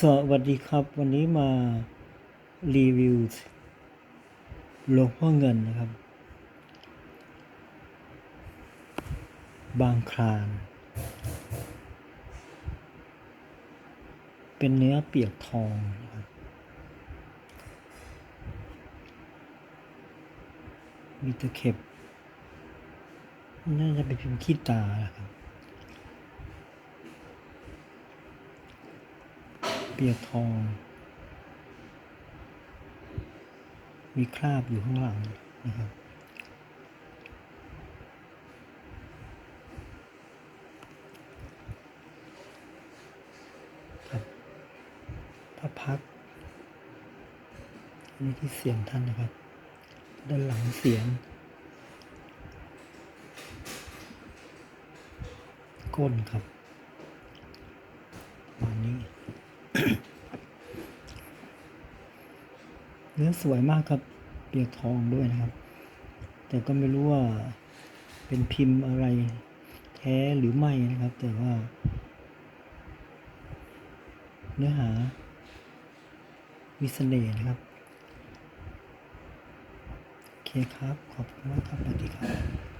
สวัสดีครับ วันนี้มารีวิวหลวงพ่อเงินนะครับ บางคลาน เป็นเนื้อเปียกทองนะครับมีตะเข็บ น่าจะเป็นพิมพ์ขี้ตานะครับ เปียกทอง มีคราบอยู่ข้างหลังนะครับพระพักนนี้ที่เสียงท่านนะครับ ด้านหลังเสียง ก้นครับประมาณนี้ เนื้อสวยมากครับเปียกทองด้วยนะครับ แต่ก็ไม่รู้ว่าเป็นพิมพ์อะไรแท้หรือไม่นะครับ แต่ว่า เนื้อหามีเสน่ห์นะครับ โอเคครับ ขอบคุณมากครับสวัสดีครับ